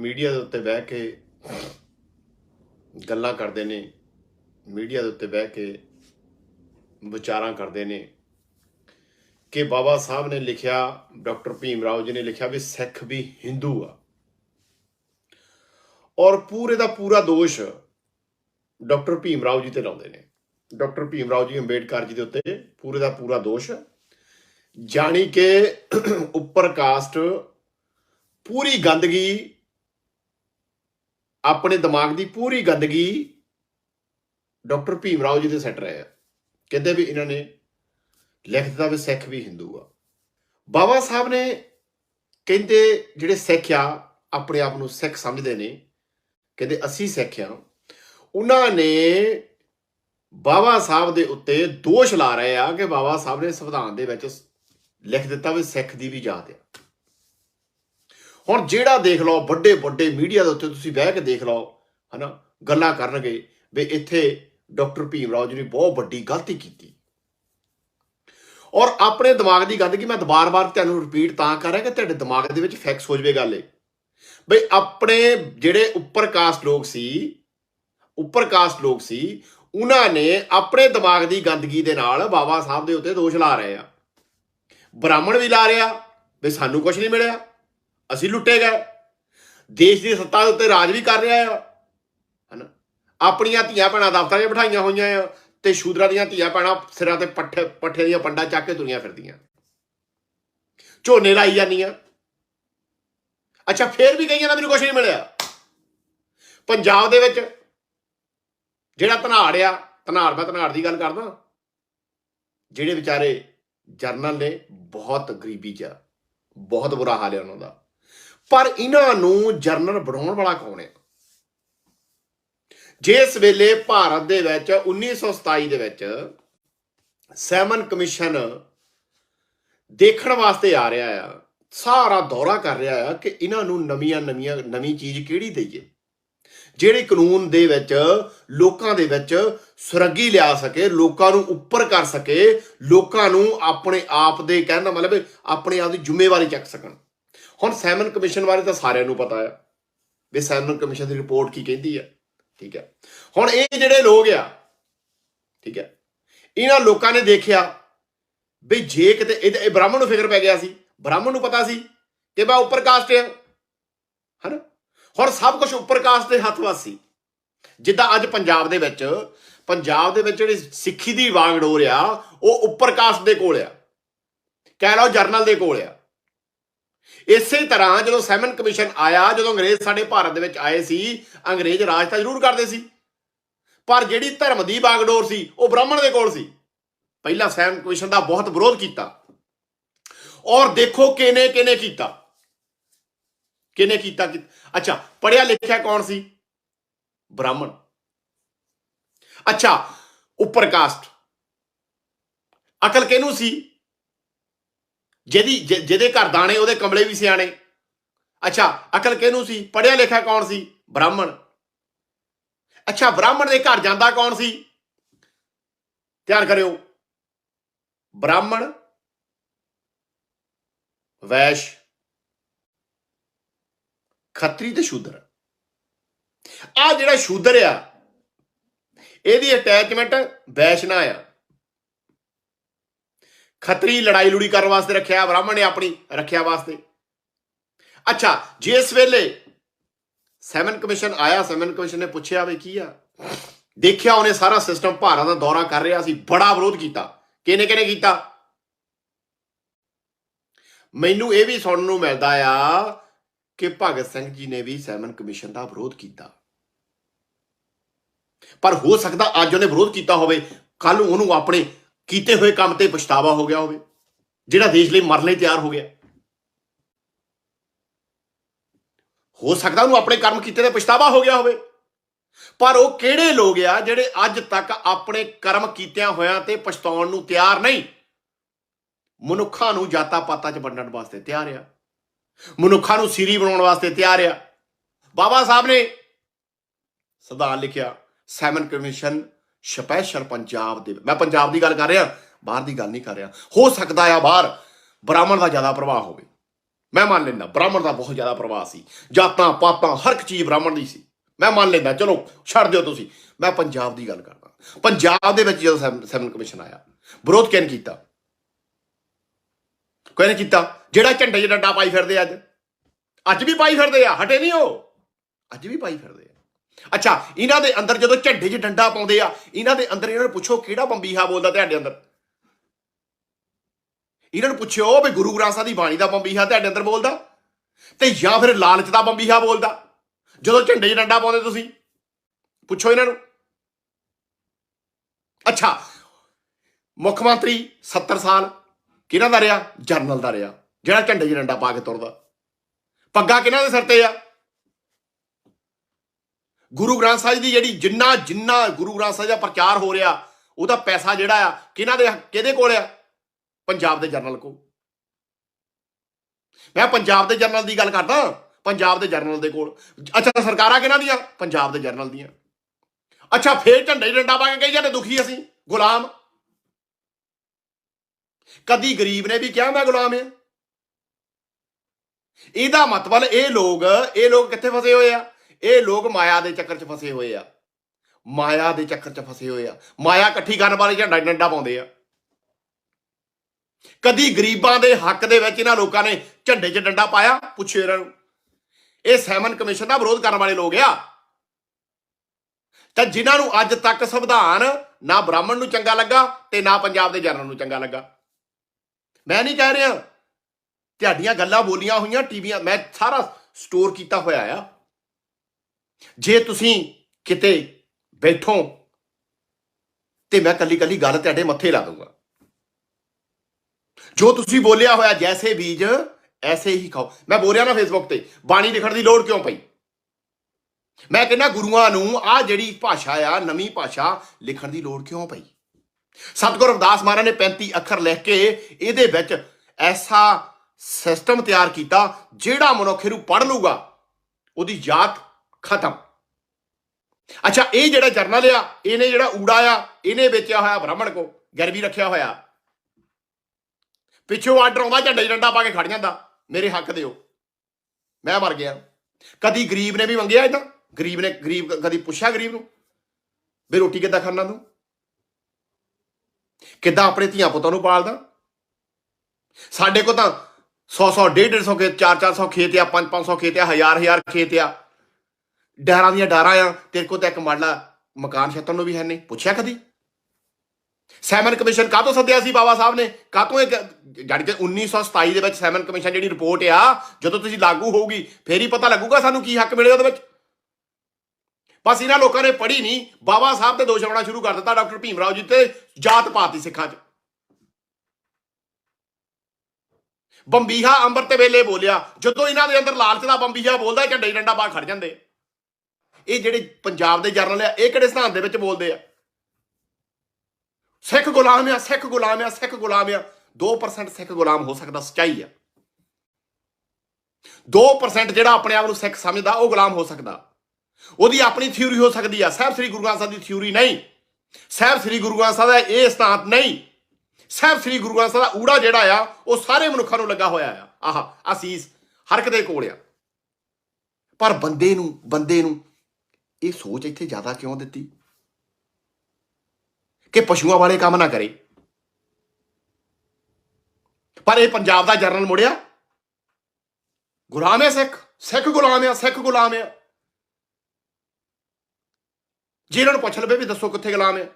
Media ਦੇ ਉੱਤੇ ਬਹਿ ਕੇ ਗੱਲਾਂ ਕਰਦੇ ਨੇ, ਮੀਡੀਆ ਦੇ ਉੱਤੇ ਬਹਿ ਕੇ ਵਿਚਾਰਾਂ ਕਰਦੇ ਨੇ ਕਿ ਬਾਬਾ ਸਾਹਿਬ ਨੇ ਲਿਖਿਆ, ਡਾਕਟਰ ਭੀਮ ਰਾਓ ਜੀ ਨੇ ਲਿਖਿਆ ਵੀ ਸਿੱਖ ਵੀ ਹਿੰਦੂ ਆ। ਔਰ ਪੂਰੇ ਦਾ ਪੂਰਾ ਦੋਸ਼ ਡਾਕਟਰ ਭੀਮ ਰਾਓ ਜੀ ਤੇ ਲਾਉਂਦੇ ਨੇ। ਡਾਕਟਰ ਭੀਮ ਰਾਓ ਜੀ ਅੰਬੇਡਕਰ ਜੀ ਦੇ ਉੱਤੇ ਪੂਰੇ ਦਾ ਪੂਰਾ ਦੋਸ਼। ਜਾਣੀ ਕਿ ਉੱਪਰ ਕਾਸਟ ਪੂਰੀ ਗੰਦਗੀ ਆਪਣੇ ਦਿਮਾਗ ਦੀ ਪੂਰੀ ਗੰਦਗੀ ਡਾਕਟਰ ਭੀਮ ਰਾਓ ਜੀ ਦੇ ਸੱਟ ਰਹੇ ਆ। ਕਹਿੰਦੇ ਵੀ ਇਹਨਾਂ ਨੇ ਲਿਖ ਦਿੱਤਾ ਵੀ ਸਿੱਖ ਵੀ ਹਿੰਦੂ ਆ। ਬਾਬਾ ਸਾਹਿਬ ਨੇ ਕਹਿੰਦੇ ਜਿਹੜੇ ਸਿੱਖ ਆ, ਆਪਣੇ ਆਪ ਨੂੰ ਸਿੱਖ ਸਮਝਦੇ ਨੇ, ਕਹਿੰਦੇ ਅਸੀਂ ਸਿੱਖ ਆ। ਉਹਨਾਂ ਨੇ ਬਾਬਾ ਸਾਹਿਬ ਦੇ ਉੱਤੇ ਦੋਸ਼ ਲਾ ਰਹੇ ਆ ਕਿ ਬਾਬਾ ਸਾਹਿਬ ਨੇ ਸੰਵਿਧਾਨ ਦੇ ਵਿੱਚ ਲਿਖ ਦਿੱਤਾ ਵੀ ਸਿੱਖ ਦੀ ਵੀ ਜਾਤ ਆ। ਹੁਣ ਜਿਹੜਾ ਦੇਖ ਲਓ, ਵੱਡੇ ਵੱਡੇ ਮੀਡੀਆ ਦੇ ਉੱਤੇ ਤੁਸੀਂ ਬਹਿ ਕੇ ਦੇਖ ਲਓ, ਹਨਾ, ਗੱਲਾਂ ਕਰਨਗੇ ਵੀ ਇੱਥੇ ਡਾਕਟਰ ਭੀਮ ਰਾਓ ਜੀ ਨੇ ਬਹੁਤ ਵੱਡੀ ਗਲਤੀ ਕੀਤੀ। ਔਰ ਆਪਣੇ ਦਿਮਾਗ ਦੀ ਗੰਦਗੀ ਮੈਂ ਦੁਬਾਰ-ਬਾਰ ਤੁਹਾਨੂੰ ਰਿਪੀਟ ਤਾਂ ਕਰ ਰਿਹਾ ਕਿ ਤੁਹਾਡੇ ਦਿਮਾਗ ਦੇ ਵਿੱਚ ਫਿਕਸ ਹੋ ਜਵੇ ਗੱਲ ਇਹ। ਬਈ ਆਪਣੇ ਜਿਹੜੇ ਉੱਪਰ ਕਾਸਟ ਲੋਕ ਸੀ, ਉੱਪਰ ਕਾਸਟ ਲੋਕ ਸੀ, ਉਹਨਾਂ ਨੇ ਆਪਣੇ ਦਿਮਾਗ ਦੀ ਗੰਦਗੀ ਦੇ ਨਾਲ ਬਾਬਾ ਸਾਹਿਬ ਦੇ ਉੱਤੇ ਦੋਸ਼ ਲਾ ਰਹੇ ਆ। ਬ੍ਰਾਹਮਣ ਵੀ ਲਾ ਰਿਹਾ, ਵੀ ਸਾਨੂੰ ਕੁਝ ਨਹੀਂ ਮਿਲਿਆ। ਅਸੀਂ ਲੁੱਟੇ ਗਏ। ਦੇਸ਼ ਦੀ ਸੱਤਾ ਦੇ ਉੱਤੇ ਰਾਜ ਵੀ ਕਰ ਰਿਹਾ ਆ। ਹਨਾ? ਆਪਣੀਆਂ ਧੀਆਂ ਭੈਣਾਂ ਦਫ਼ਤਰਾਂ 'ਚ ਬਿਠਾਈਆਂ ਹੋਈਆਂ ਆ ਤੇ ਸ਼ੂਦਰਾਂ ਦੀਆਂ ਧੀਆਂ ਭੈਣਾਂ ਸਿਰਾਂ ਤੇ ਪੱਠੇ ਪੱਠੇ ਦੀਆਂ ਪੰਡਾ ਚੱਕ ਕੇ ਤੁਰੀਆਂ ਫਿਰਦੀਆਂ। ਝੋਨੇ ਲਾਈ ਜਾਂਦੀਆਂ। ਅੱਛਾ, ਫੇਰ ਵੀ ਕਈਆਂ ਦਾ ਮੈਨੂੰ ਕੁਝ ਨਹੀਂ ਮਿਲਿਆ। ਪੰਜਾਬ ਦੇ ਵਿੱਚ ਜਿਹੜਾ ਧਨਾੜ ਆ, ਧਨਾੜ, ਮੈਂ ਧਨਾੜ ਦੀ ਗੱਲ ਕਰਦਾ। ਜਿਹੜੇ ਵਿਚਾਰੇ ਜਰਨਲ ਨੇ, ਬਹੁਤ ਗਰੀਬੀ 'ਚ ਆ। ਬਹੁਤ ਬੁਰਾ ਹਾਲ ਹੈ ਉਹਨਾਂ ਦਾ। ਪਰ ਇਹਨਾਂ ਨੂੰ ਜਰਨਲ ਬਣਾਉਣ ਵਾਲਾ ਕੌਣ ਹੈ? ਜਿਸ ਵੇਲੇ ਭਾਰਤ ਦੇ ਵਿੱਚ 1927 ਦੇ ਵਿੱਚ ਸੈਮਨ ਕਮਿਸ਼ਨ ਦੇਖਣ ਵਾਸਤੇ ਆ ਰਿਹਾ ਆ, ਸਾਰਾ ਦੌਰਾ ਕਰ ਰਿਹਾ ਆ ਕਿ ਇਹਨਾਂ ਨੂੰ ਨਵੀਆਂ ਨਵੀਆਂ ਨਵੀਂ ਚੀਜ਼ ਕਿਹੜੀ ਦਈਏ, ਜਿਹੜੇ ਕਾਨੂੰਨ ਦੇ ਵਿੱਚ ਲੋਕਾਂ ਦੇ ਵਿੱਚ ਸੁਰੱਗੀ ਲਿਆ ਸਕੇ, ਲੋਕਾਂ ਨੂੰ ਉੱਪਰ ਕਰ ਸਕੇ, ਲੋਕਾਂ ਨੂੰ ਆਪਣੇ ਆਪ ਦੇ ਕਹਿਣ ਦਾ ਮਤਲਬ ਆਪਣੇ ਆਪ ਦੀ ਜ਼ਿੰਮੇਵਾਰੀ ਚੱਕ ਸਕਣ। ਹੁਣ ਸੈਮਨ ਕਮਿਸ਼ਨ ਬਾਰੇ ਤਾਂ ਸਾਰਿਆਂ ਨੂੰ ਪਤਾ ਆ, ਵੀ ਸੈਮਨ ਕਮਿਸ਼ਨ ਦੀ ਰਿਪੋਰਟ ਕੀ ਕਹਿੰਦੀ ਆ, ਠੀਕ ਹੈ ਹੁਣ ਇਹ ਜਿਹੜੇ ਲੋਕ ਆ, ਠੀਕ ਹੈ ਇਹਨਾਂ ਲੋਕਾਂ ਨੇ ਦੇਖਿਆ ਵੀ ਜੇ ਕਿਤੇ ਇਹ ਇਹ ਬ੍ਰਾਹਮਣ ਨੂੰ ਫਿਕਰ ਪੈ ਗਿਆ ਸੀ, ਬ੍ਰਾਹਮਣ ਨੂੰ ਪਤਾ ਸੀ ਕਿ ਮੈਂ ਉੱਪਰ ਕਾਸਟ ਆ, ਹਨਾ? ਹੁਣ ਸਭ ਕੁਝ ਉੱਪਰ ਕਾਸਟ ਦੇ ਹੱਥ ਵੱਸ ਜਿੱਦਾਂ ਅੱਜ ਪੰਜਾਬ ਦੇ ਵਿੱਚ, ਪੰਜਾਬ ਦੇ ਵਿੱਚ ਜਿਹੜੀ ਸਿੱਖੀ ਦੀ ਵਾਂਗ ਡੋਰ ਆ, ਉਹ ਉੱਪਰ ਕਾਸਟ ਦੇ ਕੋਲ ਆ। ਕਹਿ ਲਓ ਜਰਨਲ ਦੇ ਕੋਲ ਆ। ਇਸੇ ਤਰ੍ਹਾਂ ਜਦੋਂ ਸੈਮਨ ਕਮਿਸ਼ਨ ਆਇਆ, ਜਦੋਂ ਅੰਗਰੇਜ਼ ਸਾਡੇ ਭਾਰਤ ਦੇ ਵਿੱਚ ਆਏ ਸੀ, ਅੰਗਰੇਜ਼ ਰਾਜ ਤਾਂ ਜ਼ਰੂਰ ਕਰਦੇ ਸੀ। ਪਰ ਜਿਹੜੀ ਧਰਮ ਦੀ ਬਾਗਡੋਰ ਸੀ, ਉਹ ਬ੍ਰਾਹਮਣ ਦੇ ਕੋਲ ਸੀ। ਪਹਿਲਾਂ ਸੈਮਨ ਕਮਿਸ਼ਨ ਦਾ ਬਹੁਤ ਵਿਰੋਧ ਕੀਤਾ। ਔਰ ਦੇਖੋ ਕਿਨੇ ਕਿਨੇ ਕੀਤਾ। ਕਿਨੇ ਕੀਤਾ ਅੱਛਾ ਪੜਿਆ ਲਿਖਿਆ ਕੌਣ ਸੀ? ਬ੍ਰਾਹਮਣ। ਅੱਛਾ, ਉੱਪਰ ਕਾਸਟ। ਅਕਲ ਕਿਹਨੂੰ ਸੀ? ਜਿਹਦੀ ਜਿ- ਜਿਹਦੇ ਘਰ ਦਾਣੇ, ਉਹਦੇ ਕਮਲੇ ਵੀ ਸਿਆਣੇ। ਅੱਛਾ, ਅਕਲ ਕਿਹਨੂੰ ਸੀ? ਪੜਿਆ ਲਿਖਿਆ ਕੌਣ ਸੀ? ਬ੍ਰਾਹਮਣ। ਅੱਛਾ, ਬ੍ਰਾਹਮਣ ਦੇ ਘਰ ਜਾਂਦਾ ਕੌਣ ਸੀ? ਧਿਆਨ ਕਰਿਓ। ਬ੍ਰਾਹਮਣ, ਵੈਸ਼, ਖੱਤਰੀ ਤੇ ਸ਼ੂਦਰ। ਆ ਜਿਹੜਾ ਸ਼ੂਦਰ ਆ, ਇਹਦੀ ਅਟੈਚਮੈਂਟ ਵੈਸ਼ ਨਾਲ ਆ। ਖਤਰੀ ਲੜਾਈ ਲੁੜੀ ਕਰਨ ਵਾਸਤੇ ਰੱਖਿਆ, ਬ੍ਰਾਹਮਣ ਨੇ ਆਪਣੀ ਰੱਖਿਆ ਵਾਸਤੇ। ਅੱਛਾ ਜਿਸ ਵੇਲੇ ਸੈਮਨ ਕਮਿਸ਼ਨ ਆਇਆ ਸੈਮਨ ਕਮਿਸ਼ਨ ਨੇ ਪੁੱਛਿਆ ਵੀ ਕੀ ਆ? ਦੇਖਿਆ ਉਹਨੇ ਸਾਰਾ ਸਿਸਟਮ ਭਾਰਤ ਦਾ ਦੌਰਾ ਕਰ ਰਿਹਾ ਸੀ, ਬੜਾ ਵਿਰੋਧ ਕੀਤਾ। ਕਿਹਨੇ ਕਿਹਨੇ ਕੀਤਾ? ਮੈਨੂੰ ਇਹ ਵੀ ਸੁਣਨ ਨੂੰ ਮਿਲਦਾ ਆ ਕਿ ਭਗਤ ਸਿੰਘ ਜੀ ਨੇ ਵੀ ਸੈਮਨ ਕਮਿਸ਼ਨ ਦਾ ਵਿਰੋਧ ਕੀਤਾ। ਪਰ ਹੋ ਸਕਦਾ ਅੱਜ ਉਹਨੇ ਵਿਰੋਧ ਕੀਤਾ ਹੋਵੇ ਕੱਲ ਨੂੰ ਉਹਨੂੰ ਆਪਣੇ ਕੀਤੇ ਹੋਏ ਕੰਮ ਤੇ ਪਛਤਾਵਾ ਹੋ ਗਿਆ ਹੋਵੇ, ਜਿਹੜਾ ਦੇਸ਼ ਲਈ ਮਰਨ ਲਈ ਤਿਆਰ ਹੋ ਗਿਆ। ਹੋ ਸਕਦਾ ਉਹਨੂੰ ਆਪਣੇ ਕਰਮ ਕੀਤੇ ਤੇ ਪਛਤਾਵਾ ਹੋ ਗਿਆ ਹੋਵੇ। ਪਰ ਉਹ ਕਿਹੜੇ ਲੋਕ ਆ ਜਿਹੜੇ ਅੱਜ ਤੱਕ ਆਪਣੇ ਕਰਮ ਕੀਤਿਆਂ ਹੋਇਆਂ ਤੇ ਪਛਤਾਉਣ ਨੂੰ ਤਿਆਰ ਨਹੀਂ? ਮਨੁੱਖਾਂ ਨੂੰ ਜਾਤਾਂ ਪਾਤਾਂ 'ਚ ਵੰਡਣ ਵਾਸਤੇ ਤਿਆਰ ਆ। ਮਨੁੱਖਾਂ ਨੂੰ ਸਿਰੀ ਬਣਾਉਣ ਵਾਸਤੇ ਤਿਆਰ ਆ। ਬਾਬਾ ਸਾਹਿਬ ਨੇ ਸੰਵਿਧਾਨ ਲਿਖਿਆ ਸੈਮਨ ਕਮਿਸ਼ਨ ਸਪੈਸ਼ਲ ਪੰਜਾਬ ਦੇ ਮੈਂ ਪੰਜਾਬ ਦੀ ਗੱਲ ਕਰ ਰਿਹਾ, ਬਾਹਰ ਦੀ ਗੱਲ ਨਹੀਂ ਕਰ ਰਿਹਾ। ਹੋ ਸਕਦਾ ਆ ਬਾਹਰ ਬ੍ਰਾਹਮਣ ਦਾ ਜ਼ਿਆਦਾ ਪ੍ਰਭਾਵ ਹੋਵੇ। ਮੈਂ ਮੰਨ ਲੈਂਦਾ, ਬ੍ਰਾਹਮਣ ਦਾ ਬਹੁਤ ਜ਼ਿਆਦਾ ਪ੍ਰਭਾਵ ਸੀ। ਜਾਤਾਂ, ਪਾਤਾਂ, ਹਰ ਇੱਕ ਚੀਜ਼ ਬ੍ਰਾਹਮਣ ਦੀ ਸੀ। ਮੈਂ ਮੰਨ ਲੈਂਦਾ, ਚਲੋ ਛੱਡ ਦਿਓ ਤੁਸੀਂ। ਮੈਂ ਪੰਜਾਬ ਦੀ ਗੱਲ ਕਰਦਾ। ਪੰਜਾਬ ਦੇ ਵਿੱਚ ਜਦੋਂ ਸੈਵਨ ਸੈਵਨ ਕਮਿਸ਼ਨ ਆਇਆ, ਵਿਰੋਧ ਕਿਹਨ ਕੀਤਾ? ਕੋਈ ਨੇ ਕੀਤਾ? ਜਿਹੜਾ ਝੰਡੇ 'ਚ ਡੰਡਾ ਪਾਈ ਫਿਰਦੇ ਅੱਜ। ਅੱਜ ਵੀ ਪਾਈ ਫਿਰਦੇ ਆ, ਹਟੇ ਨਹੀਂ ਉਹ। ਅੱਜ ਵੀ ਪਾਈ ਫਿਰਦੇ ਅੱਛਾ, ਇਹਨਾਂ ਦੇ ਅੰਦਰ ਜਦੋਂ ਝੰਡੇ 'ਚ ਡੰਡਾ ਪਾਉਂਦੇ ਆ, ਇਹਨਾਂ ਦੇ ਅੰਦਰ ਇਹਨਾਂ ਨੂੰ ਪੁੱਛੋ ਕਿਹੜਾ ਬੰਬੀਹਾ ਬੋਲਦਾ ਤੁਹਾਡੇ ਅੰਦਰ? ਇਹਨਾਂ ਨੂੰ ਪੁੱਛਿਓ ਵੀ ਗੁਰੂ ਗ੍ਰੰਥ ਸਾਹਿਬ ਦੀ ਬਾਣੀ ਦਾ ਬੰਬੀਹਾ ਤੁਹਾਡੇ ਅੰਦਰ ਬੋਲਦਾ? ਤੇ ਜਾਂ ਫਿਰ ਲਾਲਚ ਦਾ ਬੰਬੀਹਾ ਬੋਲਦਾ? ਜਦੋਂ ਝੰਡੇ 'ਚ ਡੰਡਾ ਪਾਉਂਦੇ ਤੁਸੀਂ, ਪੁੱਛੋ ਇਹਨਾਂ ਨੂੰ। ਅੱਛਾ, ਮੁੱਖ ਮੰਤਰੀ 70 ਸਾਲ ਕਿਹਨਾਂ ਦਾ ਰਿਹਾ? ਜਰਨਲ ਦਾ ਰਿਹਾ, ਜਿਹੜਾ ਝੰਡੇ 'ਚ ਡੰਡਾ ਪਾ ਕੇ ਤੁਰਦਾ। ਪੱਗਾ ਕਿਹਨਾਂ ਦੇ ਸਿਰ ਤੇ ਆ? ਗੁਰੂ ਗ੍ਰੰਥ ਸਾਹਿਬ ਦੀ ਜਿਹੜੀ ਜਿੰਨਾ ਜਿੰਨਾ ਗੁਰੂ ਗ੍ਰੰਥ ਸਾਹਿਬ ਦਾ ਪ੍ਰਚਾਰ ਹੋ ਰਿਹਾ, ਉਹਦਾ ਪੈਸਾ ਜਿਹੜਾ ਆ, ਕਿਹਨਾਂ ਦੇ ਕਿਹਦੇ ਕੋਲ ਆ? ਪੰਜਾਬ ਦੇ ਜਰਨਲ ਕੋਲ। ਮੈਂ ਪੰਜਾਬ ਦੇ ਜਰਨਲ ਦੀ ਗੱਲ ਕਰਦਾ, ਪੰਜਾਬ ਦੇ ਜਰਨਲ ਦੇ ਕੋਲ। ਅੱਛਾ, ਸਰਕਾਰਾਂ ਕਿਹਨਾਂ ਦੀਆਂ? ਪੰਜਾਬ ਦੇ ਜਰਨਲ ਦੀਆਂ। ਅੱਛਾ, ਫੇਰ ਝੰਡੇ 'ਚ ਡੰਡਾ ਪਾ ਕੇ ਕਹੀ ਜਾਂਦੇ, ਦੁਖੀ ਅਸੀਂ, ਗੁਲਾਮ। ਕਦੀ ਗਰੀਬ ਨੇ ਵੀ ਕਿਹਾ, ਮੈਂ ਗੁਲਾਮ ਆ ਇਹਦਾ ਮਤਲਬ ਇਹ ਲੋਕ ਇਹ ਲੋਕ ਕਿੱਥੇ ਫਸੇ ਹੋਏ ਆ? ਇਹ ਲੋਕ ਮਾਇਆ ਦੇ ਚੱਕਰ 'ਚ ਫਸੇ ਹੋਏ ਆ। ਮਾਇਆ ਦੇ ਚੱਕਰ 'ਚ ਫਸੇ ਹੋਏ ਆ। ਮਾਇਆ ਇਕੱਠੀ ਕਰਨ ਵਾਲੇ ਝੰਡਾ ਡੰਡਾ ਪਾਉਂਦੇ ਆ। ਕਦੀ ਗਰੀਬਾਂ ਦੇ ਹੱਕ ਦੇ ਵਿੱਚ ਇਹਨਾਂ ਲੋਕਾਂ ਨੇ ਝੰਡੇ 'ਚ ਡੰਡਾ ਪਾਇਆ, ਪੁੱਛੋ ਇਹਨਾਂ ਨੂੰ। ਇਹ ਸੈਮਨ ਕਮਿਸ਼ਨ ਦਾ ਵਿਰੋਧ ਕਰਨ ਵਾਲੇ ਲੋਕ ਆ। ਤਾਂ ਜਿਨ੍ਹਾਂ ਨੂੰ ਅੱਜ ਤੱਕ ਸੰਵਿਧਾਨ ਨਾ ਬ੍ਰਾਹਮਣ ਨੂੰ ਚੰਗਾ ਲੱਗਾ ਤੇ ਨਾ ਪੰਜਾਬ ਦੇ ਜਨਰਲ ਨੂੰ ਚੰਗਾ ਲੱਗਾ। ਮੈਂ ਨਹੀਂ ਕਹਿ ਰਿਹਾ। ਤੁਹਾਡੀਆਂ ਗੱਲਾਂ ਬੋਲੀਆਂ ਹੋਈਆਂ, ਟੀਵੀਆਂ ਮੈਂ ਸਾਰਾ ਸਟੋਰ ਕੀਤਾ ਹੋਇਆ ਆ। ਜੇ ਤੁਸੀਂ ਕਿਤੇ ਬੈਠੋ ਤੇ ਮੈਂ ਕੱਲੀ ਕੱਲੀ ਗੱਲ ਤੁਹਾਡੇ ਮੱਥੇ ਲਾ ਦੂੰਗਾ ਜੋ ਤੁਸੀਂ ਬੋਲਿਆ ਹੋਇਆ ਜੈਸੇ ਬੀਜ, ਐਸੇ ਹੀ ਖਾਓ। ਮੈਂ ਬੋਲ ਰਿਹਾ ਨਾ ਫੇਸਬੁੱਕ ਤੇ, ਬਾਣੀ ਲਿਖਣ ਦੀ ਲੋੜ ਕਿਉਂ ਪਈ? ਮੈਂ ਕਹਿੰਦਾ ਗੁਰੂਆਂ ਨੂੰ ਆ ਜਿਹੜੀ ਭਾਸ਼ਾ ਆ, ਨਵੀਂ ਭਾਸ਼ਾ ਲਿਖਣ ਦੀ ਲੋੜ ਕਿਉਂ ਪਈ? ਸਤਿਗੁਰੂ ਰਵਿਦਾਸ ਮਹਾਰਾਜ ਨੇ 35 ਅੱਖਰ ਲਿਖ ਕੇ ਇਹਦੇ ਵਿੱਚ ਐਸਾ ਸਿਸਟਮ ਤਿਆਰ ਕੀਤਾ ਜਿਹੜਾ ਮਨੁੱਖ ਨੂੰ ਪੜ ਲੂਗਾ ਉਹਦੀ ਜਾਤ ਖਤਮ। ਅੱਛਾ, ਇਹ ਜਿਹੜਾ ਜਰਨਲ ਆ, ਇਹਨੇ ਜਿਹੜਾ ਊੜਾ ਆ, ਇਹਨੇ ਵੇਚਿਆ ਹੋਇਆ ਬ੍ਰਾਹਮਣ ਕੋ, ਗਰਵੀ ਰੱਖਿਆ ਹੋਇਆ। ਪਿੱਛੋਂ ਆਰਡਰ ਆਉਂਦਾ ਝੰਡੇ 'ਚ ਡੰਡਾ ਪਾ ਕੇ ਖੜ ਜਾਂਦਾ। ਮੇਰੇ ਹੱਕ ਦਿਓ। ਮੈਂ ਮਰ ਗਿਆ। ਕਦੀ ਗਰੀਬ ਨੇ ਵੀ ਮੰਗਿਆ ਇਦਾਂ ਗਰੀਬ ਨੇ, ਗਰੀਬ ਕਦੀ ਪੁੱਛਿਆ ਗਰੀਬ ਨੂੰ? ਵੀ ਰੋਟੀ ਕਿੱਦਾਂ ਖਾਣਾ ਤੂੰ? ਕਿੱਦਾਂ ਆਪਣੇ ਧੀਆਂ ਪੁੱਤਾਂ ਨੂੰ ਪਾਲਦਾ? ਸਾਡੇ ਕੋ ਤਾਂ 100 100 150 ਖੇਤ 4 400 ਖੇਤ ਆ 5 500 ਖੇਤ ਆ 1000 1000 ਖੇਤ ਆ। ਡਾਰਾਂ ਦੀਆਂ ਡਾਰਾਂ ਆ, ਤੇਰੇ ਕੋ ਤਾਂ ਇੱਕ ਮਾੜਾ ਮਕਾਨ ਛੱਤਣ ਨੂੰ ਵੀ ਹੈ ਨਹੀਂ। ਪੁੱਛਿਆ ਕਦੀ? ਸੈਮਨ ਕਮਿਸ਼ਨ ਕਾਹਤੋਂ ਸੱਦਿਆ ਸੀ ਬਾਬਾ ਸਾਹਿਬ ਨੇ? ਕਾਹਤੋਂ ਇੱਕ ਜੜ ਕੇ 1927 ਦੇ ਵਿੱਚ ਸੈਮਨ ਕਮਿਸ਼ਨ ਜਿਹੜੀ ਰਿਪੋਰਟ ਆ, ਜਦੋਂ ਤੁਸੀਂ ਲਾਗੂ ਹੋਊਗੀ, ਫੇਰ ਹੀ ਪਤਾ ਲੱਗੂਗਾ ਸਾਨੂੰ ਕੀ ਹੱਕ ਮਿਲੇ ਉਹਦੇ ਵਿੱਚ। ਬਸ ਇਹਨਾਂ ਲੋਕਾਂ ਨੇ ਪੜ੍ਹੀ ਨਹੀਂ, ਬਾਬਾ ਸਾਹਿਬ ਤੇ ਦੋਸ਼ ਲਾਉਣਾ ਸ਼ੁਰੂ ਕਰ ਦਿੱਤਾ ਡਾਕਟਰ ਭੀਮ ਰਾਓ ਜੀ ਤੇ ਜਾਤ ਪਾਤੀ ਸਿੱਖਾਂ 'ਚ। ਬੰਬੀਹਾ ਅੰਬਰ ਵੇਲੇ ਬੋਲਿਆ, ਜਦੋਂ ਇਹਨਾਂ ਦੇ ਅੰਦਰ ਲਾਲਚ ਦਾ ਬੰਬੀਹਾ ਬੋਲਦਾ ਝੰਡੇ 'ਚ ਡੰਡਾ ਪਾ ਖੜ ਜਾਂਦੇ। ਇਹ ਜਿਹੜੇ ਪੰਜਾਬ ਦੇ ਜਰਨਲ ਆ, ਇਹ ਕਿਹੜੇ ਸਿਧਾਂਤ ਦੇ ਵਿੱਚ ਬੋਲਦੇ ਆ? ਸਿੱਖ ਗੁਲਾਮ ਆ, ਸਿੱਖ ਗੁਲਾਮ ਆ, ਸਿੱਖ ਗੁਲਾਮ ਆ। 2% ਸਿੱਖ ਗੁਲਾਮ ਹੋ ਸਕਦਾ, ਸਚਾਈ ਆ। 2% ਜਿਹੜਾ ਆਪਣੇ ਆਪ ਨੂੰ ਸਿੱਖ ਸਮਝਦਾ, ਉਹ ਗੁਲਾਮ ਹੋ ਸਕਦਾ। ਉਹਦੀ ਆਪਣੀ ਥਿਊਰੀ ਹੋ ਸਕਦੀ ਆ। ਸਾਹਿਬ ਸ੍ਰੀ ਗੁਰੂ ਗ੍ਰੰਥ ਸਾਹਿਬ ਦੀ ਥਿਊਰੀ ਨਹੀਂ। ਸਾਹਿਬ ਸ੍ਰੀ ਗੁਰੂ ਗ੍ਰੰਥ ਸਾਹਿਬ ਦਾ ਇਹ ਸਤਾਂਤ ਨਹੀਂ। ਸਾਹਿਬ ਸ੍ਰੀ ਗੁਰੂ ਗ੍ਰੰਥ ਸਾਹਿਬ ਦਾ ਊੜਾ ਜਿਹੜਾ ਆ, ਉਹ ਸਾਰੇ ਮਨੁੱਖਾਂ ਨੂੰ ਲੱਗਾ ਹੋਇਆ ਆ। ਆਹ, ਅਸੀਸ ਹਰ ਇੱਕ ਦੇ ਕੋਲ ਆ। ਪਰ ਬੰਦੇ ਨੂੰ ਬੰਦੇ ਨੂੰ ਇਹ ਸੋਚ ਇੱਥੇ ਜ਼ਿਆਦਾ ਕਿਉਂ ਦਿੱਤੀ? ਕਿ ਪਸ਼ੂਆਂ ਵਾਲੇ ਕੰਮ ਨਾ ਕਰੇ। ਪਰ ਇਹ ਪੰਜਾਬ ਦਾ ਜਰਨਲ ਮੁੜਿਆ। ਗੁਲਾਮ ਹੈ ਸਿੱਖ ਸਿੱਖ ਗੁਲਾਮ ਹੈ, ਸਿੱਖ ਗੁਲਾਮ ਹੈ। ਜੇ ਇਹਨਾਂ ਨੂੰ ਪੁੱਛ ਲਵੇ ਵੀ ਦੱਸੋ ਕਿੱਥੇ ਗੁਲਾਮ ਹੈ।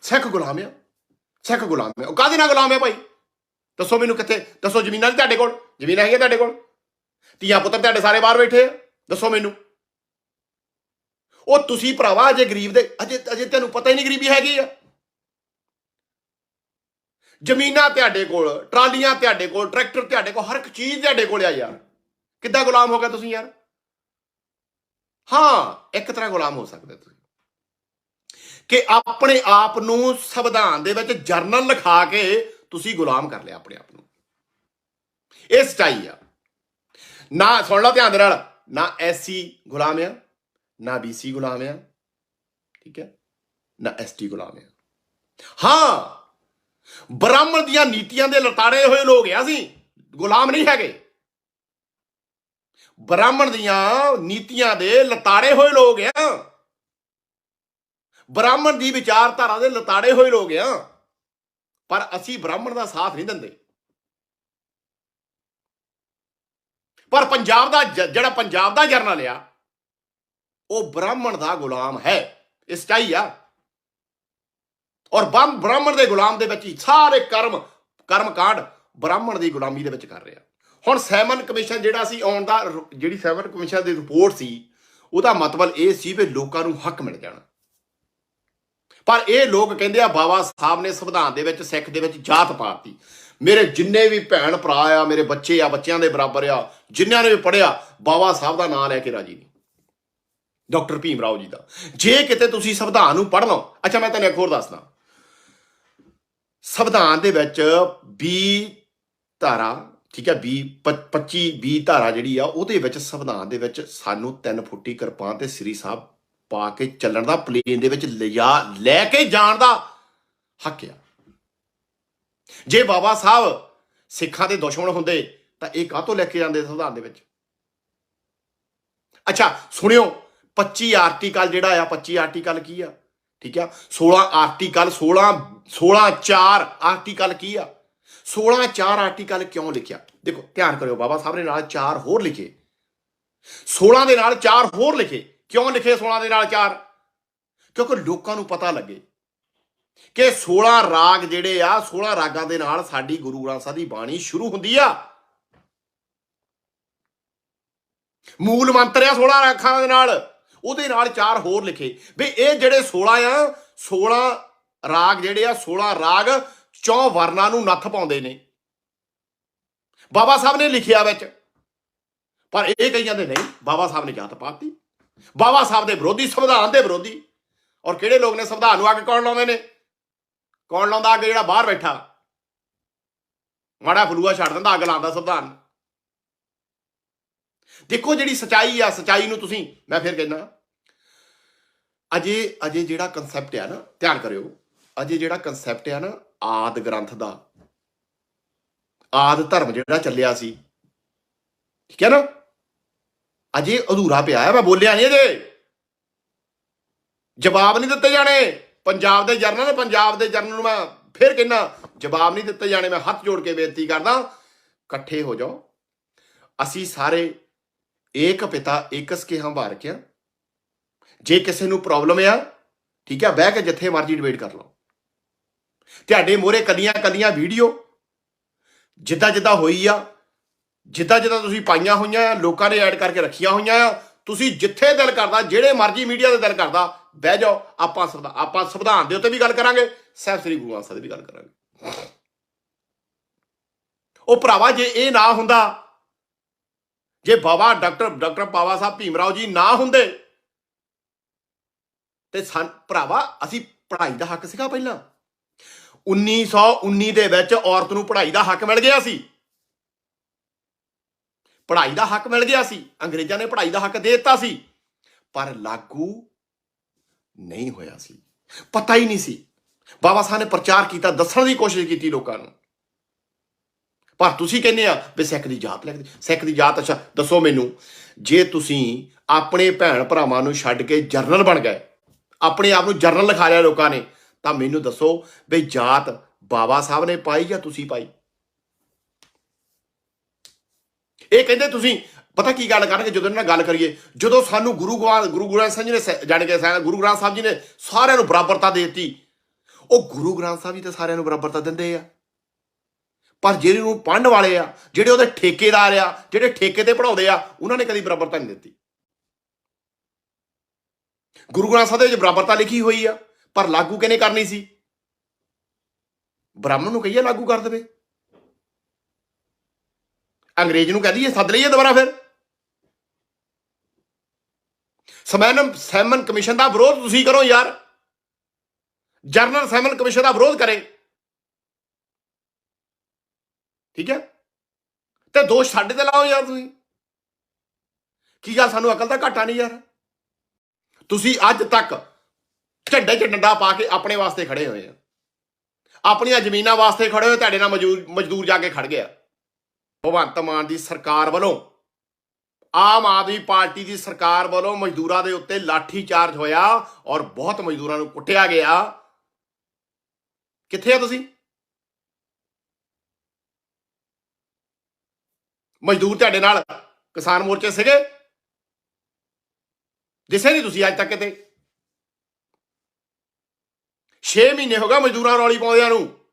ਸਿੱਖ ਗੁਲਾਮ ਹੈ, ਸਿੱਖ ਗੁਲਾਮ ਹੈ। ਉਹ ਕਾਹਦੇ ਨਾਲ ਗੁਲਾਮ ਹੈ ਭਾਈ? ਦੱਸੋ ਮੈਨੂੰ ਕਿੱਥੇ, ਦੱਸੋ ਜ਼ਮੀਨਾਂ ਨੇ ਤੁਹਾਡੇ ਕੋਲ, ਜ਼ਮੀਨਾਂ ਹੈਗੀਆਂ ਤੁਹਾਡੇ ਕੋਲ? ਧੀਆਂ ਪੁੱਤਰ ਤੁਹਾਡੇ ਸਾਰੇ ਬਾਹਰ ਬੈਠੇ ਆ। ਦੱਸੋ ਮੈਨੂੰ। ਉਹ ਤੁਸੀਂ ਭਰਾਵਾ ਅਜੇ ਗਰੀਬ ਦੇ, ਅਜੇ ਅਜੇ ਤੈਨੂੰ ਪਤਾ ਹੀ ਨਹੀਂ ਗਰੀਬੀ ਹੈਗੀ ਆ। ਜ਼ਮੀਨਾਂ ਤੁਹਾਡੇ ਕੋਲ, ਟਰਾਲੀਆਂ ਤੁਹਾਡੇ ਕੋਲ, ਟਰੈਕਟਰ ਤੁਹਾਡੇ ਕੋਲ, ਹਰ ਇੱਕ ਚੀਜ਼ ਤੁਹਾਡੇ ਕੋਲ ਆ ਯਾਰ। ਕਿੱਦਾਂ ਗੁਲਾਮ ਹੋ ਗਏ ਤੁਸੀਂ ਯਾਰ? ਹਾਂ, ਇੱਕ ਤਰ੍ਹਾਂ ਗੁਲਾਮ ਹੋ ਸਕਦੇ ਤੁਸੀਂ। ਕਿ ਆਪਣੇ ਆਪ ਨੂੰ ਸੰਵਿਧਾਨ ਦੇ ਵਿੱਚ ਜਰਨਲ ਲਿਖਾ ਕੇ ਤੁਸੀਂ ਗੁਲਾਮ ਕਰ ਲਿਆ ਆਪਣੇ ਆਪ ਨੂੰ। ਇਹ ਸਚਾਈ ਆ। ਨਾ, ਸੁਣ ਲਓ ਧਿਆਨ ਦੇ ਨਾਲ। ਨਾ ਐਸਸੀ ਗੁਲਾਮ ਆ, ਨਾ ਬੀਸੀ ਗੁਲਾਮ ਆ, ਠੀਕ ਹੈ? ਨਾ ਐਸਟੀ ਗੁਲਾਮ ਆ। ਹਾਂ, ਬ੍ਰਾਹਮਣ ਦੀਆਂ ਨੀਤੀਆਂ ਦੇ ਲਤਾੜੇ ਹੋਏ ਲੋਕ ਆ ਅਸੀਂ, ਗੁਲਾਮ ਨਹੀਂ ਹੈਗੇ। ਬ੍ਰਾਹਮਣ ਦੀਆਂ ਨੀਤੀਆਂ ਦੇ ਲਤਾੜੇ ਹੋਏ ਲੋਕ ਆ। ਬ੍ਰਾਹਮਣ ਦੀ ਵਿਚਾਰਧਾਰਾ ਦੇ ਲਤਾੜੇ ਹੋਏ ਲੋਕ ਆ। ਪਰ ਅਸੀਂ ਬ੍ਰਾਹਮਣ ਦਾ ਸਾਥ ਨਹੀਂ ਦਿੰਦੇ। ਪਰ ਪੰਜਾਬ ਦਾ ਜ- ਜਿਹੜਾ ਪੰਜਾਬ ਦਾ ਜਰਨਲ ਆ, ਉਹ ਬ੍ਰਾਹਮਣ ਦਾ ਗੁਲਾਮ ਹੈ। ਇਹ ਸੱਚਾਈ ਆ। ਔਰ ਬੰਮ ਬ੍ਰਾਹਮਣ ਦੇ ਗੁਲਾਮ ਦੇ ਵਿੱਚ ਹੀ ਸਾਰੇ ਕਰਮ ਕਰਮ ਕਾਂਡ ਬ੍ਰਾਹਮਣ ਦੀ ਗੁਲਾਮੀ ਦੇ ਵਿੱਚ ਕਰ ਰਿਹਾ। ਹੁਣ ਸੈਮਨ ਕਮਿਸ਼ਨ ਜਿਹੜਾ ਸੀ, ਆਉਣ ਦਾ ਜਿਹੜੀ ਸੈਮਨ ਕਮਿਸ਼ਨ ਦੀ ਰਿਪੋਰਟ ਸੀ, ਉਹਦਾ ਮਤਲਬ ਇਹ ਸੀ ਵੀ ਲੋਕਾਂ ਨੂੰ ਹੱਕ ਮਿਲ ਜਾਣਾ। ਪਰ ਇਹ ਲੋਕ ਕਹਿੰਦੇ ਆ, ਬਾਬਾ ਸਾਹਿਬ ਨੇ ਸੰਵਿਧਾਨ ਦੇ ਵਿੱਚ ਸਿੱਖ ਦੇ ਵਿੱਚ ਜਾਤ ਪਾਤੀ। ਮੇਰੇ ਜਿੰਨੇ ਵੀ ਭੈਣ ਭਰਾ ਆ, ਮੇਰੇ ਬੱਚੇ ਆ, ਬੱਚਿਆਂ ਦੇ ਬਰਾਬਰ ਆ, ਜਿਨ੍ਹਾਂ ਨੇ ਵੀ ਪੜਿਆ ਬਾਬਾ ਸਾਹਿਬ ਦਾ ਨਾਮ ਲੈ ਕੇ ਰਾਜੀ ਨਹੀਂ। ਡਾਕਟਰ ਭੀਮ ਰਾਓ ਜੀ ਦਾ। ਜੇ ਕਿਤੇ ਤੁਸੀਂ ਸੰਵਿਧਾਨ ਨੂੰ ਪੜ੍ਹ ਲਓ, ਅੱਛਾ ਮੈਂ ਤੁਹਾਨੂੰ ਇੱਕ ਹੋਰ ਦੱਸਦਾ। ਸੰਵਿਧਾਨ ਦੇ ਵਿੱਚ 20 ਧਾਰਾ, ਠੀਕ ਹੈ 20 25 20 ਧਾਰਾ ਜਿਹੜੀ ਆ, ਉਹਦੇ ਵਿੱਚ ਸੰਵਿਧਾਨ ਦੇ ਵਿੱਚ ਸਾਨੂੰ ਤਿੰਨ ਫੁੱਟੀ ਕਿਰਪਾਨ ਤੇ ਸ੍ਰੀ ਸਾਹਿਬ ਪਾ ਕੇ ਚੱਲਣ ਦਾ, ਪਲੇਨ ਦੇ ਵਿੱਚ ਲਿਜਾ ਲੈ ਕੇ ਜਾਣ ਦਾ ਹੱਕ ਆ। ਜੇ ਬਾਬਾ ਸਾਹਿਬ ਸਿੱਖਾਂ ਦੇ ਦੁਸ਼ਮਣ ਹੁੰਦੇ, ਤਾਂ ਇਹ ਕਾਹ ਤੋਂ ਲੈ ਕੇ ਜਾਂਦੇ ਸੰਵਿਧਾਨ ਦੇ ਵਿੱਚ? ਅੱਛਾ, ਸੁਣਿਓ 25 ਆਰਟੀਕਲ ਜਿਹੜਾ ਆ 25 ਆਰਟੀਕਲ ਕੀ ਆ? ਠੀਕ ਆ? 16 ਆਰਟੀਕਲ 16 16 4 ਆਰਟੀਕਲ ਕੀ ਆ? 16 4 ਆਰਟੀਕਲ ਕਿਉਂ ਲਿਖਿਆ? ਦੇਖੋ, ਧਿਆਨ ਕਰਿਓ, ਬਾਬਾ ਸਾਹਿਬ ਨੇ ਨਾਲ 4 ਹੋਰ ਲਿਖੇ। 16 ਦੇ ਨਾਲ 4 ਹੋਰ ਲਿਖੇ। ਕਿਉਂ ਲਿਖੇ 16 ਦੇ ਨਾਲ 4 ਕਿਉਂਕਿ ਲੋਕਾਂ ਨੂੰ ਪਤਾ ਲੱਗੇ। ਕਿ 16 ਰਾਗ ਜਿਹੜੇ ਆ 16 ਰਾਗਾਂ ਦੇ ਨਾਲ ਸਾਡੀ ਗੁਰੂ ਗ੍ਰੰਥ ਸਾਹਿਬ ਦੀ ਬਾਣੀ ਸ਼ੁਰੂ ਹੁੰਦੀ ਆ। ਮੂਲ ਮੰਤਰ ਆ 16 ਰਾਗਾਂ ਦੇ ਨਾਲ। ਉਹਦੇ ਨਾਲ ਚਾਰ ਹੋਰ ਲਿਖੇ। ਵੀ ਇਹ ਜਿਹੜੇ 16 ਆ 16 ਰਾਗ ਜਿਹੜੇ ਆ 16 ਰਾਗ ਚੌ ਵਰਨਾਂ ਨੂੰ ਨੱਥ ਪਾਉਂਦੇ ਨੇ। ਬਾਬਾ ਸਾਹਿਬ ਨੇ ਲਿਖਿਆ ਵਿੱਚ। ਪਰ ਇਹ ਕਹੀ ਜਾਂਦੇ ਨਹੀਂ, ਬਾਬਾ ਸਾਹਿਬ ਨੇ ਜਾਤ ਪਾਤੀ। ਬਾਬਾ ਸਾਹਿਬ ਦੇ ਵਿਰੋਧੀ, ਸੰਵਿਧਾਨ ਦੇ ਵਿਰੋਧੀ। ਔਰ ਕਿਹੜੇ ਲੋਕ ਨੇ ਸੰਵਿਧਾਨ ਨੂੰ ਅੱਗ ਕੌਣ ਲਾਉਂਦੇ ਨੇ? ਕੌਣ ਲਾਉਂਦਾ ਅੱਗ ਜਿਹੜਾ ਬਾਹਰ ਬੈਠਾ? ਮਾੜਾ ਫਲੂਆ ਛੱਡ ਦਿੰਦਾ, ਅੱਗ ਲਾਉਂਦਾ ਸੰਵਿਧਾਨ। ਦੇਖੋ ਜਿਹੜੀ ਸਚਾਈ ਆ, ਸਚਾਈ ਨੂੰ ਤੁਸੀਂ, ਮੈਂ ਫਿਰ ਕਹਿੰਦਾ, ਅਜੇ ਅਜੇ ਜਿਹੜਾ ਕਨਸੈਪਟ ਆ ਨਾ, ਧਿਆਨ ਕਰਿਓ, ਅਜੇ ਜਿਹੜਾ ਕਨਸੈਪਟ ਆ ਨਾ, ਆਦ ਗ੍ਰੰਥ ਦਾ, ਆਦ ਧਰਮ ਜਿਹੜਾ ਚੱਲਿਆ ਸੀ, ਠੀਕ ਹੈ ਨਾ? ਅਜੇ ਅਧੂਰਾ ਪਿਆ ਹੈ ਮੈਂ ਬੋਲਿਆ ਨਹੀਂ ਇਹਦੇ ਜਵਾਬ ਨਹੀਂ ਦਿੱਤੇ ਜਾਣੇ। ਪੰਜਾਬ ਦੇ ਜਰਨਲ ਪੰਜਾਬ ਦੇ ਜਰਨਲ ਨੂੰ ਮੈਂ ਫਿਰ ਕਹਿੰਦਾ, ਜਵਾਬ ਨਹੀਂ ਦਿੱਤੇ ਜਾਣੇ, ਮੈਂ ਹੱਥ ਜੋੜ ਕੇ ਬੇਨਤੀ ਕਰਦਾ, ਇਕੱਠੇ ਹੋ ਜਾਓ। ਅਸੀਂ ਸਾਰੇ ਏਕ ਪਿਤਾ, ਏਕਸ ਕੇ ਹੰਵਾਰ ਕਿਆ ਜੇ ਕਿਸੇ ਨੂੰ ਪ੍ਰੋਬਲਮ ਆ, ਠੀਕ ਆ, ਬਹਿ ਕੇ ਜਿੱਥੇ ਮਰਜ਼ੀ ਡਿਬੇਟ ਕਰ ਲਓ। ਤੁਹਾਡੇ ਮੋਰੇ ਕੱਲੀਆਂ ਕੱਲੀਆਂ ਵੀਡੀਓ ਜਿੱਦਾਂ ਜਿੱਦਾਂ ਹੋਈ ਆ, ਜਿੱਦਾਂ ਜਿੱਦਾਂ ਤੁਸੀਂ ਪਾਈਆਂ ਹੋਈਆਂ ਆ, ਲੋਕਾਂ ਨੇ ਐਡ ਕਰਕੇ ਰੱਖੀਆਂ ਹੋਈਆਂ ਆ, ਤੁਸੀਂ ਜਿੱਥੇ ਦਿਲ ਕਰਦਾ, ਜਿਹੜੇ ਮਰਜ਼ੀ ਮੀਡੀਆ ਦੇ ਦਿਲ ਕਰਦਾ ਬਹਿ ਜਾਓ, ਆਪਾਂ ਸੰਵਿਧਾ- ਆਪਾਂ ਸੰਵਿਧਾਨ ਦੇ ਉੱਤੇ ਵੀ ਗੱਲ ਕਰਾਂਗੇ, ਸਾਹਿਬ ਸ੍ਰੀ ਗੁਰੂ ਗ੍ਰੰਥ ਸਾਹਿਬ ਦੀ ਵੀ ਗੱਲ ਕਰਾਂਗੇ। ਉਹ ਭਰਾਵਾ, ਜੇ ਇਹ ਨਾ ਹੁੰਦਾ, ਜੇ ਬਾਬਾ ਡਾਕਟਰ ਡਾਕਟਰ ਬਾਬਾ ਸਾਹਿਬ ਭੀਮ ਰਾਓ ਜੀ ਨਾ ਹੁੰਦੇ, ਤੇ ਭਰਾਵਾ, ਅਸੀਂ ਪੜ੍ਹਾਈ ਦਾ ਹੱਕ ਸੀਗਾ ਪਹਿਲਾਂ। 1919 ਦੇ ਵਿੱਚ ਔਰਤ ਨੂੰ ਪੜ੍ਹਾਈ ਦਾ ਹੱਕ ਮਿਲ ਗਿਆ ਸੀ। ਪੜ੍ਹਾਈ ਦਾ ਹੱਕ ਮਿਲ ਗਿਆ ਸੀ। ਅੰਗਰੇਜ਼ਾਂ ਨੇ ਪੜ੍ਹਾਈ ਦਾ ਹੱਕ ਦੇ ਦਿੱਤਾ ਸੀ। ਪਰ ਲਾਗੂ ਨਹੀਂ ਹੋਇਆ ਸੀ। ਪਤਾ ਹੀ ਨਹੀਂ ਸੀ। ਬਾਬਾ ਸਾਹਿਬ ਨੇ ਪ੍ਰਚਾਰ ਕੀਤਾ, ਦੱਸਣ ਦੀ ਕੋਸ਼ਿਸ਼ ਕੀਤੀ ਲੋਕਾਂ ਨੂੰ। ਪਰ ਤੁਸੀਂ ਕਹਿੰਦੇ ਆ ਵੀ ਸਿੱਖ ਦੀ ਜਾਤ ਲੱਗਦੀ ਸਿੱਖ ਦੀ ਜਾਤ, ਅੱਛਾ, ਦੱਸੋ ਮੈਨੂੰ, ਜੇ ਤੁਸੀਂ ਆਪਣੇ ਭੈਣ ਭਰਾਵਾਂ ਨੂੰ ਛੱਡ ਕੇ ਜਰਨਲ ਬਣ ਗਏ, ਆਪਣੇ ਆਪ ਨੂੰ ਜਰਨਲ ਲਿਖਾ ਲਿਆ ਲੋਕਾਂ ਨੇ, ਤਾਂ ਮੈਨੂੰ ਦੱਸੋ ਵੀ ਜਾਤ ਬਾਬਾ ਸਾਹਿਬ ਨੇ ਪਾਈ ਜਾਂ ਤੁਸੀਂ ਪਾਈ? ਇਹ ਕਹਿੰਦੇ ਤੁਸੀਂ ਪਤਾ ਕੀ ਗੱਲ ਕਰਨਗੇ? ਜਦੋਂ ਇਹਨਾਂ ਨਾਲ ਗੱਲ ਕਰੀਏ, ਜਦੋਂ ਸਾਨੂੰ ਗੁਰੂ ਗ੍ਰੰਥ ਗੁਰੂ ਗ੍ਰੰਥ ਸਾਹਿਬ ਜੀ ਨੇ ਸ- ਜਾਣ ਕੇ ਸਾ- ਗੁਰੂ ਗ੍ਰੰਥ ਸਾਹਿਬ ਜੀ ਨੇ ਸਾਰਿਆਂ ਨੂੰ ਬਰਾਬਰਤਾ ਦੇ ਦਿੱਤੀ। ਉਹ ਗੁਰੂ ਗ੍ਰੰਥ ਸਾਹਿਬ ਜੀ ਤਾਂ ਸਾਰਿਆਂ ਨੂੰ ਬਰਾਬਰਤਾ ਦਿੰਦੇ ਆ। ਪਰ ਜਿਹੜੇ ਨੂੰ ਪੜ੍ਹਨ ਵਾਲੇ ਆ, ਜਿਹੜੇ ਉਹਦੇ ਠੇਕੇਦਾਰ ਆ, ਜਿਹੜੇ ਠੇਕੇ ਤੇ ਪੜਾਉਂਦੇ ਆ, ਉਹਨਾਂ ਨੇ ਕਦੀ ਬਰਾਬਰਤਾ ਨਹੀਂ ਦਿੱਤੀ। ਗੁਰੂ ਗ੍ਰੰਥ ਸਾਹਿਬ ਦੇ ਵਿੱਚ ਬਰਾਬਰਤਾ ਲਿਖੀ ਹੋਈ ਆ, ਪਰ ਲਾਗੂ ਕਿਹਨੇ ਕਰਨੀ ਸੀ? ਬ੍ਰਾਹਮਣ ਨੂੰ ਕਹੀਏ ਲਾਗੂ ਕਰ ਦੇਵੇ। ਅੰਗਰੇਜ਼ ਨੂੰ ਕਹਿ ਦਈਏ, ਸੱਦ ਲਈਏ ਦੁਬਾਰਾ ਫਿਰ। ਸਮੈਨਮ ਸੈਮਨ ਕਮਿਸ਼ਨ ਦਾ ਵਿਰੋਧ ਤੁਸੀਂ ਕਰੋ ਯਾਰ। ਜਰਨਲ ਸੈਮਨ ਕਮਿਸ਼ਨ ਦਾ ਵਿਰੋਧ ਕਰੇ। ਠੀਕ ਹੈ? ਤੇ ਦੋਸ਼ ਸਾਡੇ ਤੇ ਲਾਓ ਯਾਰ ਤੁਸੀਂ। ਕੀ ਗੱਲ? ਸਾਨੂੰ ਅਕਲ ਦਾ ਘਾਟਾ ਨਹੀਂ ਯਾਰ। ਤੁਸੀਂ ਅੱਜ ਤੱਕ ਝੰਡੇ 'ਚ ਡੰਡਾ ਪਾ ਕੇ ਆਪਣੇ ਵਾਸਤੇ ਖੜੇ ਹੋਏ ਆ ਆਪਣੀਆਂ ਜ਼ਮੀਨਾਂ ਵਾਸਤੇ ਖੜੇ ਹੋਏ ਤੁਹਾਡੇ ਨਾਲ ਮਜ਼ਦੂਰ ਮਜ਼ਦੂਰ ਜਾ ਕੇ ਖੜ ਗਿਆ ਭਗਵੰਤ ਮਾਨ ਦੀ ਸਰਕਾਰ ਵੱਲੋਂ ਆਮ ਆਦਮੀ ਪਾਰਟੀ ਦੀ ਸਰਕਾਰ ਵੱਲੋਂ ਮਜ਼ਦੂਰਾਂ ਦੇ ਉੱਤੇ ਲਾਠੀ ਚਾਰਜ ਹੋਇਆ ਔਰ ਬਹੁਤ ਮਜ਼ਦੂਰਾਂ ਨੂੰ ਕੁੱਟਿਆ ਗਿਆ। ਕਿੱਥੇ ਆ ਤੁਸੀਂ? ਮਜ਼ਦੂਰ ਤੁਹਾਡੇ ਨਾਲ ਕਿਸਾਨ ਮੋਰਚੇ ਸੀਗੇ? ਦਿਸੇ ਨਹੀਂ ਤੁਸੀਂ ਅੱਜ ਤੱਕ ਕਿਤੇ? 6 ਮਹੀਨੇ ਹੋ ਗਏ ਮਜ਼ਦੂਰਾਂ ਰੌਲੀ ਪਾਉਂਦਿਆਂ ਨੂੰ।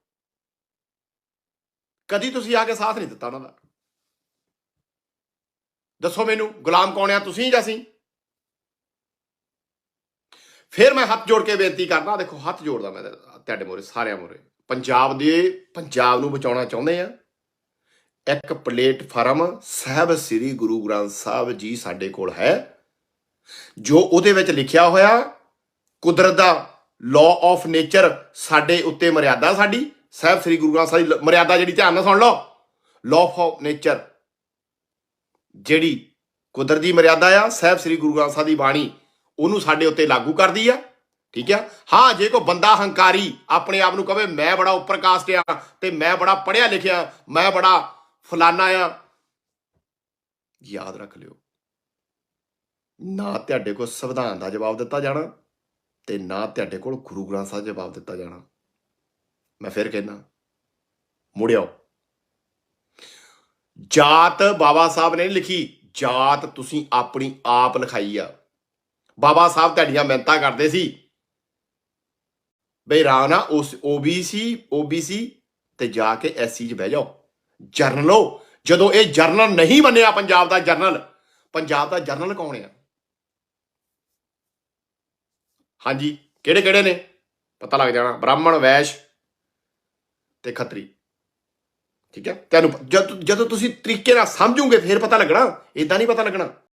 ਕਦੀ ਤੁਸੀਂ ਆ ਕੇ ਸਾਥ ਨਹੀਂ ਦਿੱਤਾ ਉਹਨਾਂ ਦਾ। ਦੱਸੋ ਮੈਨੂੰ, ਗੁਲਾਮ ਕੌਣ ਆ, ਤੁਸੀਂ ਜਾਂ ਅਸੀਂ? ਫਿਰ ਮੈਂ ਹੱਥ ਜੋੜ ਕੇ ਬੇਨਤੀ ਕਰਦਾ ਦੇਖੋ, ਹੱਥ ਜੋੜਦਾ ਮੈਂ ਤੁਹਾਡੇ ਮੋਰੇ ਸਾਰਿਆਂ ਮੋਰੇ ਪੰਜਾਬ ਦੇ, ਪੰਜਾਬ ਨੂੰ ਬਚਾਉਣਾ ਚਾਹੁੰਦੇ ਆ। ਇੱਕ ਪਲੇਟਫਾਰਮ ਸਾਹਿਬ ਸ੍ਰੀ ਗੁਰੂ ਗ੍ਰੰਥ ਸਾਹਿਬ ਜੀ ਸਾਡੇ ਕੋਲ ਹੈ, ਜੋ ਉਹਦੇ ਵਿੱਚ ਲਿਖਿਆ ਹੋਇਆ, ਕੁਦਰਤ ਦਾ ਲਾਅ ਆਫ ਨੇਚਰ ਸਾਡੇ ਉੱਤੇ ਮਰਿਆਦਾ ਸਾਡੀ, ਸਾਹਿਬ ਸ੍ਰੀ ਗੁਰੂ ਗ੍ਰੰਥ ਸਾਹਿਬ ਦੀ ਮਰਿਆਦਾ ਜਿਹੜੀ, ਧਿਆਨ ਨਾਲ ਸੁਣ ਲਓ। ਲਾਅ ਆਫ ਨੇਚਰ ਜਿਹੜੀ ਕੁਦਰਤੀ ਮਰਿਆਦਾ ਆ, ਸਾਹਿਬ ਸ੍ਰੀ ਗੁਰੂ ਗ੍ਰੰਥ ਸਾਹਿਬ ਦੀ ਬਾਣੀ, ਉਹਨੂੰ ਸਾਡੇ ਉੱਤੇ ਲਾਗੂ ਕਰਦੀ ਆ, ਠੀਕ ਆ? ਹਾਂ, ਜੇ ਕੋਈ ਬੰਦਾ ਹੰਕਾਰੀ ਆਪਣੇ ਆਪ ਨੂੰ ਕਵੇ, ਮੈਂ ਬੜਾ ਉੱਪਰ ਕਾਸਟ ਆ ਤੇ ਮੈਂ ਬੜਾ ਪੜਿਆ ਲਿਖਿਆ, ਮੈਂ ਬੜਾ ਫਲਾਨਾ ਆ, ਯਾਦ ਰੱਖ ਲਿਓ। ਨਾ ਤੁਹਾਡੇ ਕੋਲ ਸੰਵਿਧਾਨ ਦਾ ਜਵਾਬ ਦਿੱਤਾ ਜਾਣਾ ਤੇ ਨਾ ਤੁਹਾਡੇ ਕੋਲ ਗੁਰੂ ਗ੍ਰੰਥ ਸਾਹਿਬ ਦਾ ਜਵਾਬ ਦਿੱਤਾ ਜਾਣਾ। ਮੈਂ ਫਿਰ ਕਹਿੰਦਾ, ਮੁੜਿਓ। ਜਾਤ ਬਾਬਾ ਸਾਹਿਬ ਨੇ ਨਹੀਂ ਲਿਖੀ, ਜਾਤ ਤੁਸੀਂ ਆਪਣੀ ਆਪ ਲਿਖਾਈ ਆ। ਬਾਬਾ ਸਾਹਿਬ ਤੁਹਾਡੀਆਂ ਮਿਹਨਤਾਂ ਕਰਦੇ ਸੀ। ਬਈ ਰਾਣਾ ਉਸ ਓਬੀਸੀ ਓਬੀਸੀ ਤੇ ਜਾ ਕੇ ਐਸਸੀ 'ਚ ਬਹਿ ਜਾਓ। ਜਰਨਲੋ ਜਦੋਂ ਇਹ ਜਰਨਲ ਨਹੀਂ ਮੰਨਿਆ ਪੰਜਾਬ ਦਾ ਜਰਨਲ, ਪੰਜਾਬ ਦਾ ਜਰਨਲ ਕੌਣ ਆ? ਹਾਂਜੀ ਕਿਹੜੇ ਕਿਹੜੇ ਨੇ? ਪਤਾ ਲੱਗ ਜਾਣਾ। ਬ੍ਰਾਹਮਣ, ਵੈਸ਼ ਤੇ ਖੱਤਰੀ। ਠੀਕ ਹੈ? ਤੁਹਾਨੂੰ ਜਦ ਜਦੋਂ ਤੁਸੀਂ ਤਰੀਕੇ ਨਾਲ ਸਮਝੋਗੇ, ਫਿਰ ਪਤਾ ਲੱਗਣਾ। ਇਦਾਂ ਨਹੀਂ ਪਤਾ ਲੱਗਣਾ।